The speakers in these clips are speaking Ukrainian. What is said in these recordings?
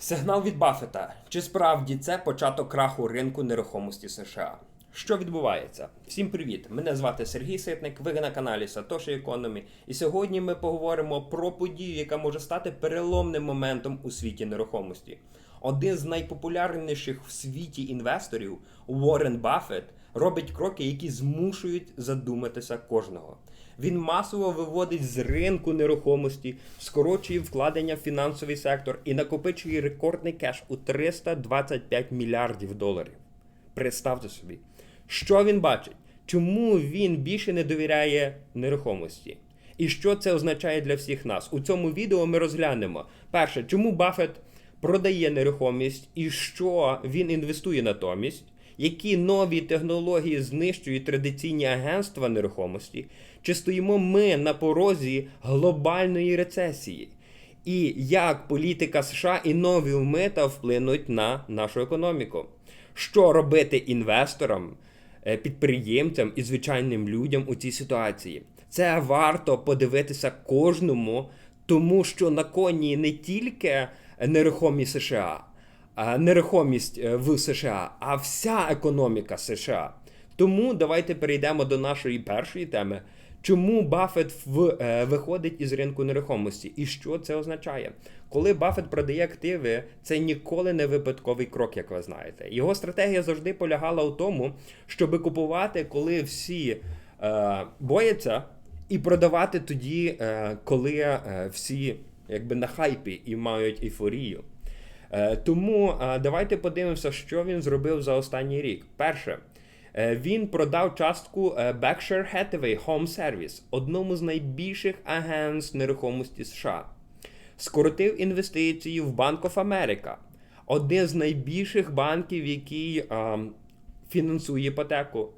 Сигнал від Баффета. Чи справді це початок краху ринку нерухомості США? Що відбувається? Всім привіт! Мене звати Сергій Ситник. Ви на каналі Satoshi Economy. І сьогодні ми поговоримо про подію, яка може стати переломним моментом у світі нерухомості. Один з найпопулярніших в світі інвесторів Уоррен Баффет робить кроки, які змушують задуматися кожного. Він масово виводить з ринку нерухомості, скорочує вкладення в фінансовий сектор і накопичує рекордний кеш у 325 мільярдів доларів. Представте собі, що він бачить, чому він більше не довіряє нерухомості. І що це означає для всіх нас? У цьому відео ми розглянемо перше, чому Баффет продає нерухомість і що він інвестує натомість, які нові технології знищують традиційні агентства нерухомості, чи стоїмо ми на порозі глобальної рецесії, і як політика США і нові мита вплинуть на нашу економіку. Що робити інвесторам, е, підприємцям і звичайним людям у цій ситуації? Це варто подивитися кожному, тому що на коні не тільки нерухомість США, нерухомість е, в США, а вся економіка США. Тому давайте перейдемо до нашої першої теми. Чому Баффет в, е, виходить із ринку нерухомості і що це означає? Коли Баффет продає активи, це ніколи не випадковий крок, як ви знаєте. Його стратегія завжди полягала у тому, щоб купувати, коли всі е, бояться, і продавати тоді, е, коли е, всі якби на хайпі і мають ейфорію. Е, тому е, давайте подивимося, що він зробив за останній рік. Перше. Е, Він продав частку Berkshire Hathaway Home Service, одному з найбільших агентств нерухомості США. Скоротив інвестиції в Bank of America, один з найбільших банків, який а, фінансує іпотеку.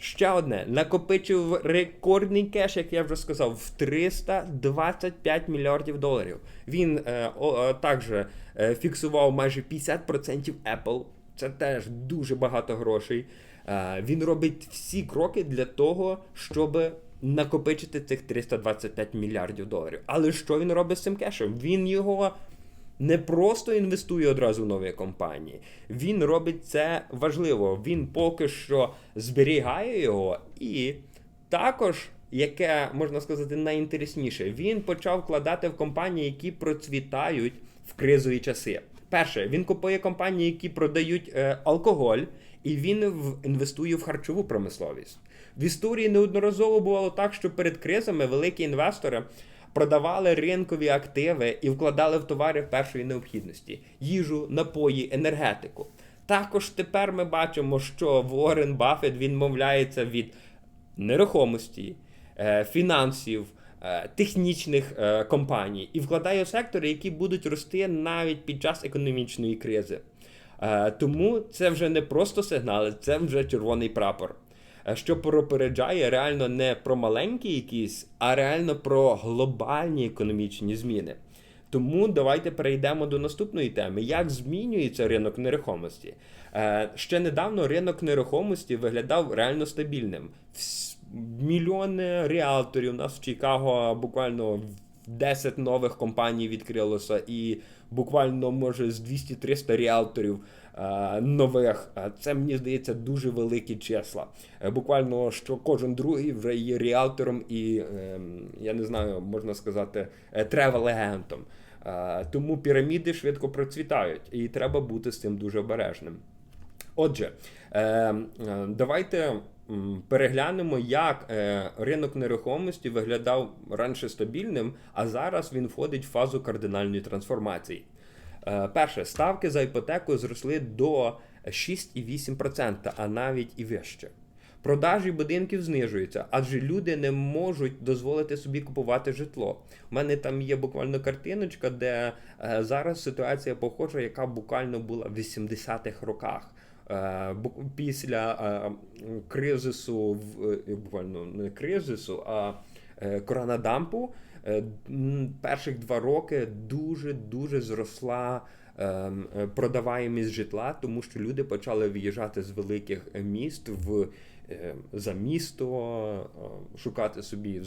Ще одне накопичив рекордний кеш, як я вже сказав, в 325 мільярдів доларів. Він е, о, е, також е, фіксував майже 50% Apple. Це теж дуже багато грошей. Е, він робить всі кроки для того, щоб накопичити цих 325 мільярдів доларів. Але що він робить з цим кешем? Він його не просто інвестує одразу в нові компанії. Він робить це важливо. Він поки що зберігає його і також. Яке можна сказати найінтересніше, він почав вкладати в компанії, які процвітають в кризові часи. Перше, він купує компанії, які продають е, алкоголь, і він в, інвестує в харчову промисловість. В історії неодноразово бувало так, що перед кризами великі інвестори продавали ринкові активи і вкладали в товари першої необхідності: їжу, напої, енергетику. Також тепер ми бачимо, що Уоррен Баффет відмовляється від нерухомості, е, фінансів. е, Технічних е, компаній і вкладає в сектори, які будуть рости навіть під час економічної кризи. Е, Тому це вже не просто сигнали, це вже червоний прапор. Е, Що попереджає реально не про маленькі якісь, а реально про глобальні економічні зміни. Тому давайте перейдемо до наступної теми: як змінюється ринок нерухомості. Е, Ще недавно ринок нерухомості виглядав реально стабільним. Мільйони реалторів у нас в Чикаго буквально 10 нових компаній відкрилося, і буквально може з 200-300 реалторів нових. Е, Це мені здається дуже великі числа. Е, Буквально що кожен другий вже є реалтором і ем, я не знаю, можна сказати, тревел-агентом. Е, Тому піраміди швидко процвітають, і треба бути з цим дуже обережним. Отже, е, е, давайте переглянемо, як е, ринок нерухомості виглядав раніше стабільним, а зараз він входить в фазу кардинальної трансформації. Е, Перше, ставки за іпотеку зросли до 6,8%, а навіть і вище. Продажі будинків знижуються, адже люди не можуть дозволити собі купувати житло. У мене там є буквально картиночка, де е, зараз ситуація похожа, яка буквально була в 80-х роках. Е, після кризису, в- буквально не кризису, а коронадампу, перших два роки дуже дуже зросла ем, е, продаваємість житла, тому що люди почали виїжджати з великих міст в е, за місто, е, шукати собі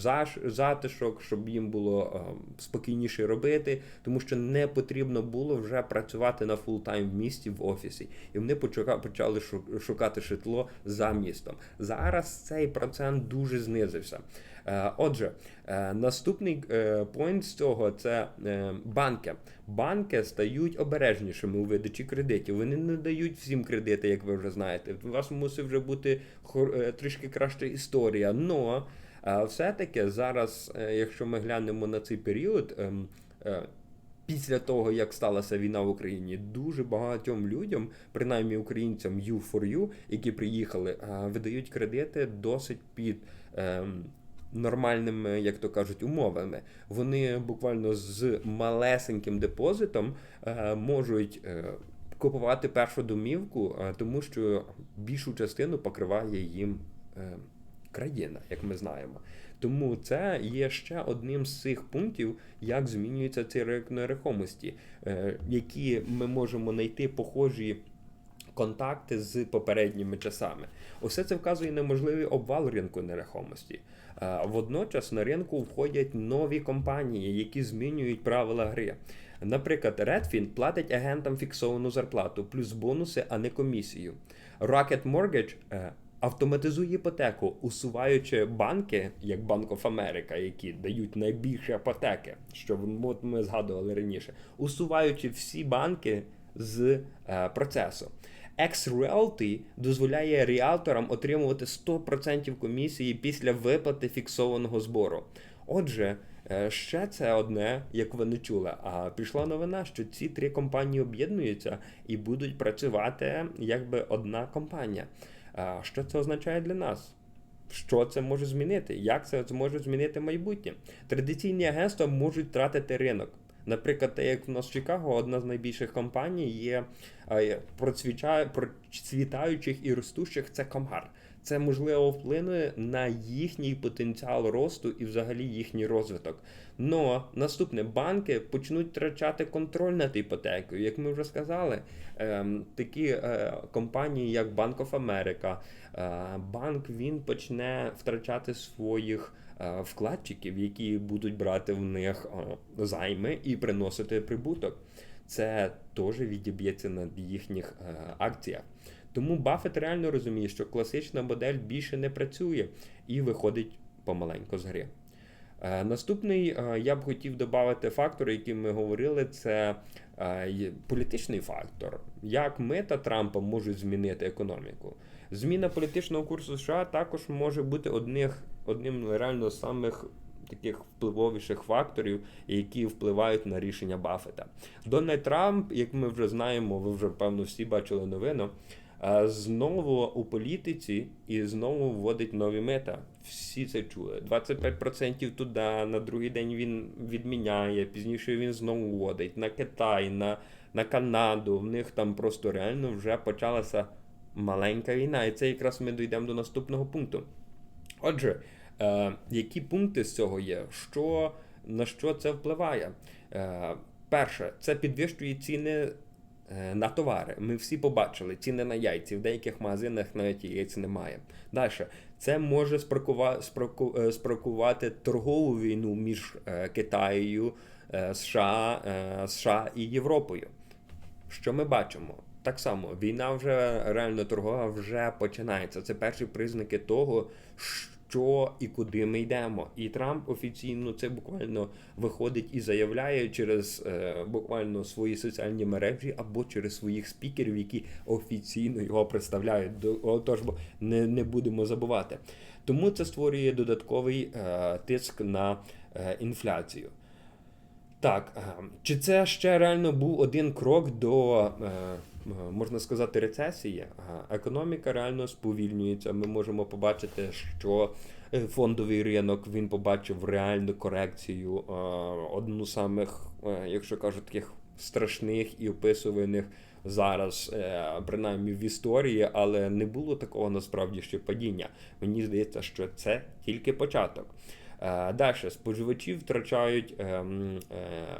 затишок, щоб їм було е, спокійніше робити, тому що не потрібно було вже працювати на фултайм в місті в офісі. І вони почали шу- шукати житло за містом. Зараз цей процент дуже знизився. Е, Отже, е, наступний е, поінт з цього це банки. Банки стають обережнішими у видачі кредитів. Вони не дають всім кредити, як ви вже знаєте. У вас мусить вже бути трішки краща історія. Но все-таки зараз, якщо ми глянемо на цей період. ем, Після того, як сталася війна в Україні, дуже багатьом людям, принаймні українцям U4U, які приїхали, видають кредити досить під ем, нормальними, як то кажуть, умовами. Вони буквально з малесеньким депозитом е, можуть е, купувати першу домівку, е, тому що більшу частину покриває їм країна, як ми знаємо. Тому це є ще одним з цих пунктів, як змінюється цей ринок нерухомості, які ми можемо знайти похожі контакти з попередніми часами. Усе це вказує на можливий обвал ринку нерухомості. Водночас на ринку входять нові компанії, які змінюють правила гри. Наприклад, Redfin платить агентам фіксовану зарплату, плюс бонуси, а не комісію. Rocket Mortgage е, автоматизує іпотеку, усуваючи банки, як Bank America, які дають найбільші іпотеки, що ми згадували раніше, усуваючи всі банки з е, процесу. X-Realty дозволяє ріалторам отримувати 100% комісії після виплати фіксованого збору. Отже, е, ще це одне, як ви не чули. А пішла новина, що ці три компанії об'єднуються і будуть працювати якби одна компанія. Що це означає для нас? Що це може змінити? Як це зможе змінити майбутнє? Традиційні агентства можуть втратити ринок. Наприклад, те, як в нас в Чикаго, одна з найбільших компаній є процвітаючих і ростучих це Комар. Це можливо вплине на їхній потенціал росту і взагалі їхній розвиток. Но наступне банки почнуть втрачати контроль над іпотекою. Як ми вже сказали, ем, такі е, компанії, як Bank of America, банк він почне втрачати своїх е, вкладчиків, які будуть брати в них е, займи і приносити прибуток. Це теж відіб'ється на їхніх акціях. Тому Баффет реально розуміє, що класична модель більше не працює і виходить помаленько з гри. Е, Наступний е, я б хотів додати фактор, який ми говорили, це е, політичний фактор. Як мета Трампа можуть змінити економіку? Зміна політичного курсу США також може бути одних, одним реально з самих таких впливовіших факторів, які впливають на рішення Баффета. Дональд Трамп, як ми вже знаємо, ви вже певно всі бачили новину. Знову у політиці і знову вводить нові мета. Всі це чули. 25% туди, на другий день він відміняє, пізніше він знову вводить на Китай, на, на Канаду. В них там просто реально вже почалася маленька війна. І це якраз ми дійдемо до наступного пункту. Отже, е, які пункти з цього є? Що, на що це впливає? Е, перше, це підвищує ціни на товари. Ми всі побачили ціни на яйці. В деяких магазинах навіть яйць немає. Далі, це може е, спракувати торгову війну між е, Китаєю, е, США, е, США і Європою. Що ми бачимо? Так само, війна вже реально торгова вже починається. Це перші признаки того, що і куди ми йдемо. І Трамп офіційно це буквально виходить і заявляє через е, буквально свої соціальні мережі або через своїх спікерів, які офіційно його представляють. Отож, бо не, не будемо забувати. Тому це створює додатковий е, тиск на е, інфляцію. Так, е, чи це ще реально був один крок до, е, можна сказати, рецесії? Е, Економіка реально сповільнюється. Ми можемо побачити, що е, фондовий ринок він побачив реальну корекцію, е, одну з самих, е, якщо кажуть, таких страшних і описуваних зараз, е, принаймні в історії, але не було такого насправді ще падіння. Мені здається, що це тільки початок. Далі споживачі втрачають, ем, е,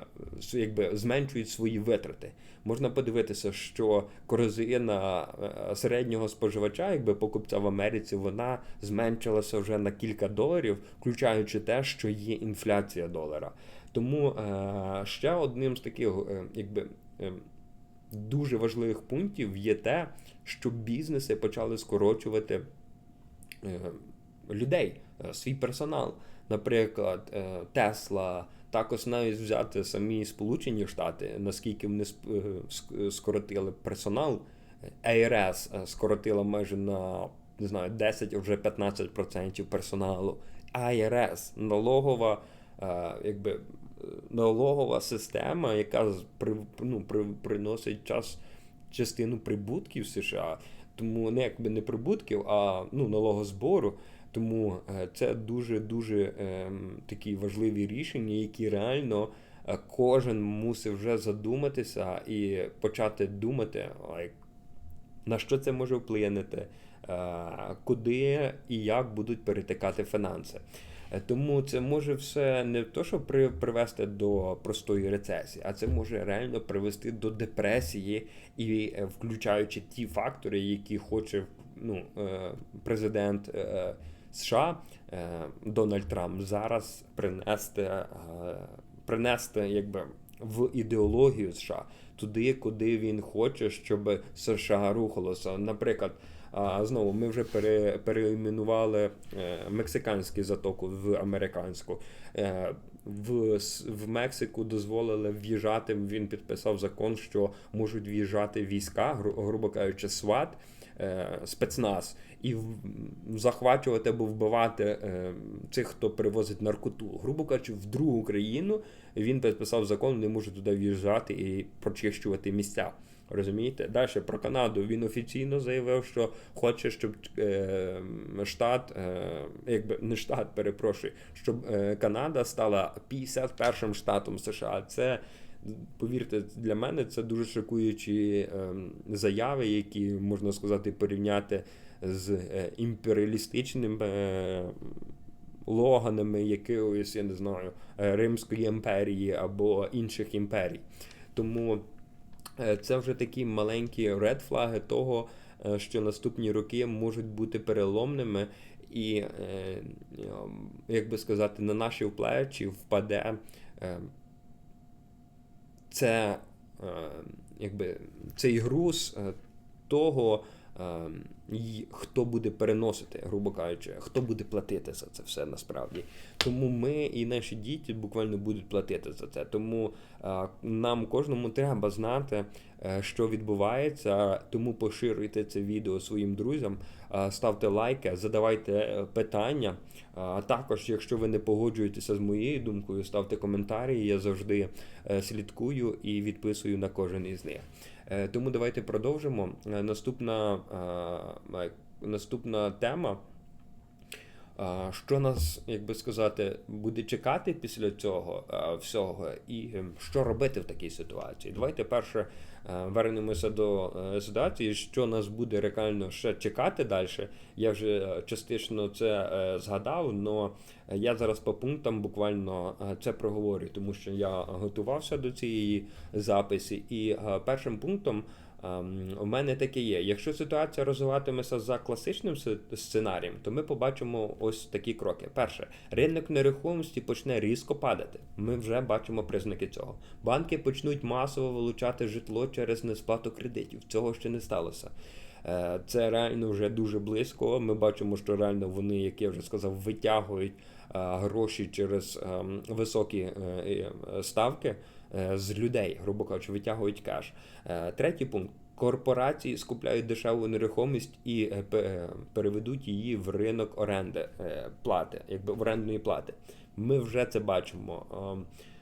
якби зменшують свої витрати. Можна подивитися, що корзина е, середнього споживача, якби покупця в Америці, вона зменшилася вже на кілька доларів, включаючи те, що є інфляція долара. Тому е, ще одним з таких, якби. Дуже важливих пунктів є те, що бізнеси почали скорочувати людей, свій персонал. Наприклад, Тесла, також навіть взяти самі Сполучені Штати, наскільки вони е, скоротили персонал, ARS скоротила майже на не знаю, 10 вже 15% персоналу. IRS налогова, якби налогова система, яка ну, приносить час частину прибутків США, тому не якби не прибутків, а ну налогозбору. Тому е, це дуже-дуже ем, такі важливі рішення, які реально е, кожен мусив вже задуматися і почати думати, на що це може вплинути, е, куди і як будуть перетикати фінанси. Тому це може все не то, що привести до простої рецесії, а це може реально привести до депресії і включаючи ті фактори, які хоче ну, президент. США е, Дональд Трамп зараз принести е, принести якби в ідеологію США туди, куди він хоче, щоб США рухалося. Наприклад, знову ми вже пере, переіменували е, мексиканську затоку в американську. В в Мексику дозволили в'їжджати. Він підписав закон, що можуть в'їжджати війська, грубо кажучи, СВАТ. Е, спецназ і захвачувати або вбивати е, цих, хто привозить наркоту. Грубо кажучи, в другу країну він підписав закон, не може туди в'їжджати і прочищувати місця. Розумієте? Далі про Канаду він офіційно заявив, що хоче, щоб е, штат, е, якби не штат, перепрошую, щоб е, Канада стала 51-м штатом США. Це повірте, для мене це дуже шокуючі ем, заяви, які можна сказати порівняти з е, імперіалістичними е, логанами якоїсь, я не знаю, е, Римської імперії або інших імперій. Тому це вже такі маленькі редфлаги того, що наступні роки можуть бути переломними. І, як би сказати, на наші плечі впаде це е, якби цей груз е, того, е, хто буде переносити, грубо кажучи, хто буде платити за це все насправді. Тому ми і наші діти буквально будуть платити за це. Тому нам кожному треба знати, що відбувається. Тому поширюйте це відео своїм друзям, ставте лайки, задавайте питання. А також, якщо ви не погоджуєтеся з моєю думкою, ставте коментарі. Я завжди е, слідкую і відписую на кожен із них. Е, тому давайте продовжимо. Е, наступна, наступна тема. Що нас, як би сказати, буде чекати після цього всього, і ем, що робити в такій ситуації? Давайте перше Е, вернемося до е, ситуації, що нас буде реально ще чекати далі. Я вже е, частично це згадав, але я зараз по пунктам буквально це проговорю, тому що я готувався до цієї записи, і першим пунктом. Ем, у мене таке є. Якщо ситуація розвиватиметься за класичним сценарієм, то ми побачимо ось такі кроки. Перше, ринок нерухомості почне різко падати. Ми вже бачимо признаки цього. Банки почнуть масово вилучати житло через несплату кредитів. Цього ще не сталося. Е, це реально вже дуже близько. Ми бачимо, що реально вони, як я вже сказав, витягують е, гроші через ем, високі е, ставки. Е, з людей, грубо кажучи, витягують кеш. Е, третій пункт. Корпорації скупляють дешеву нерухомість і е, переведуть її в ринок оренди плати, якби в орендної плати. Ми вже це бачимо.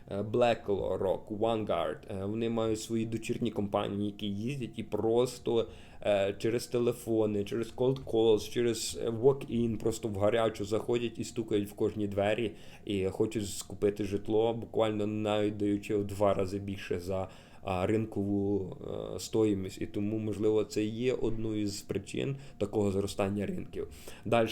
BlackRock, Vanguard, вони мають свої дочірні компанії, які їздять і просто Е, через телефони, через cold calls, через walk-in, просто в гарячу заходять і стукають в кожні двері і хочуть скупити житло, буквально навіть даючи в два рази більше за ринкову е, стоїмість. І тому, можливо, це є одною з причин такого зростання ринків. Далі.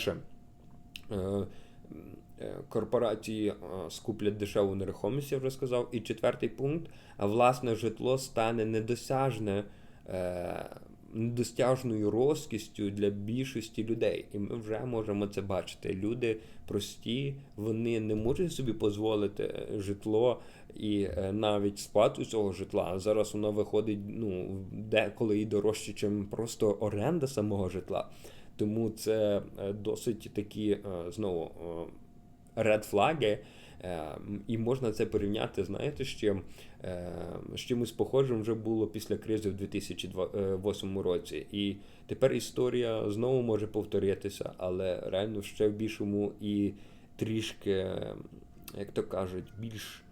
Е, корпорації е, скуплять дешеву нерухомість, я вже сказав. І четвертий пункт: власне житло стане недосяжне. е, Недостяжною розкістю для більшості людей, і ми вже можемо це бачити. Люди прості, вони не можуть собі дозволити житло і навіть сплату цього житла. Зараз воно виходить ну деколи і дорожче, ніж просто оренда самого житла. Тому це досить такі знову ред флаги. Е, І можна це порівняти, знаєте, з чим Е, з чимось похожим вже було після кризи в 2008 році. І тепер історія знову може повторитися, але реально ще в більшому і трішки, як то кажуть, більш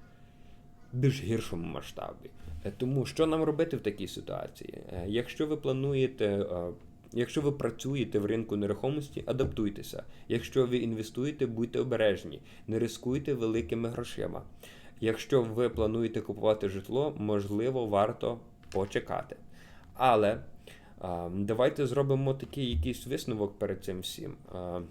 більш гіршому масштабі. Е, Тому що нам робити в такій ситуації? Е, Якщо ви плануєте, якщо ви працюєте в ринку нерухомості, адаптуйтеся. Якщо ви інвестуєте, будьте обережні, не рискуйте великими грошима. Якщо ви плануєте купувати житло, можливо, варто почекати. Але а, давайте зробимо такий якийсь висновок перед цим всім. А,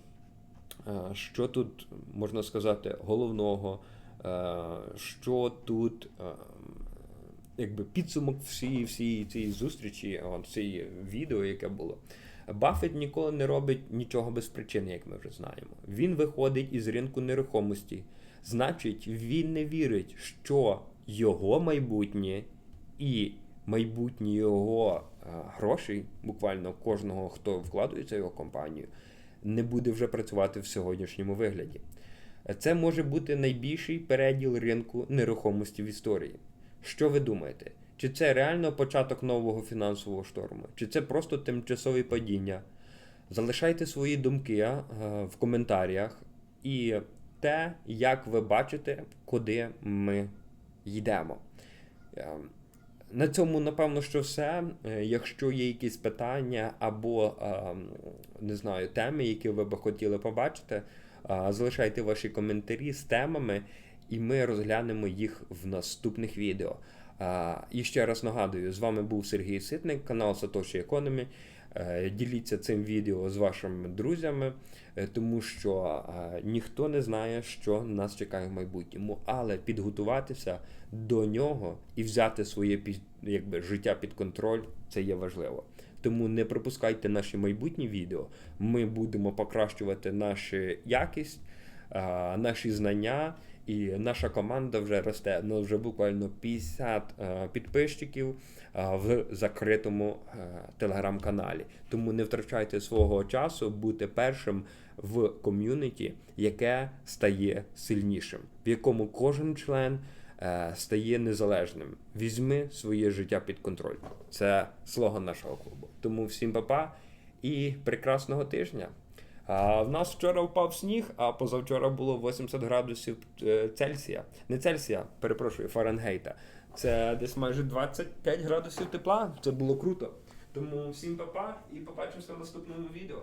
а, що тут можна сказати головного? Е, що тут е, якби підсумок всієї всієї цієї зустрічі, цієї відео, яке було. Баффет ніколи не робить нічого без причини, як ми вже знаємо. Він виходить із ринку нерухомості. Значить, він не вірить, що його майбутнє і майбутнє його грошей, буквально кожного, хто вкладається в його компанію, не буде вже працювати в сьогоднішньому вигляді. Це може бути найбільший переділ ринку нерухомості в історії. Що ви думаєте? Чи це реально початок нового фінансового шторму? Чи це просто тимчасове падіння? Залишайте свої думки е, в коментарях і те, як ви бачите, куди ми йдемо. Е, На цьому, напевно, що все. Е, Якщо є якісь питання або не знаю, теми, які ви би хотіли побачити, Залишайте ваші коментарі з темами, і ми розглянемо їх в наступних відео. А, І ще раз нагадую, з вами був Сергій Ситник, канал Satoshi Economy. Е, Діліться цим відео з вашими друзями, е, тому що е, ніхто не знає, що нас чекає в майбутньому, але підготуватися до нього і взяти своє якби, життя під контроль це є важливо. Тому не пропускайте наші майбутні відео. Ми будемо покращувати нашу якість, наші знання, і наша команда вже росте. Ну вже буквально 50 е, підписчиків в закритому е, телеграм-каналі. Тому не втрачайте свого часу бути першим в ком'юніті, яке стає сильнішим, в якому кожен член е, стає незалежним. Візьми своє життя під контроль. Це слоган нашого клубу. Тому всім па-па і прекрасного тижня. А в нас вчора впав сніг, а позавчора було 80 градусів е, Цельсія. Не Цельсія, перепрошую, Фаренгейта. Це десь майже 25 градусів тепла. Це було круто. Тому всім па-па і побачимося в наступному відео.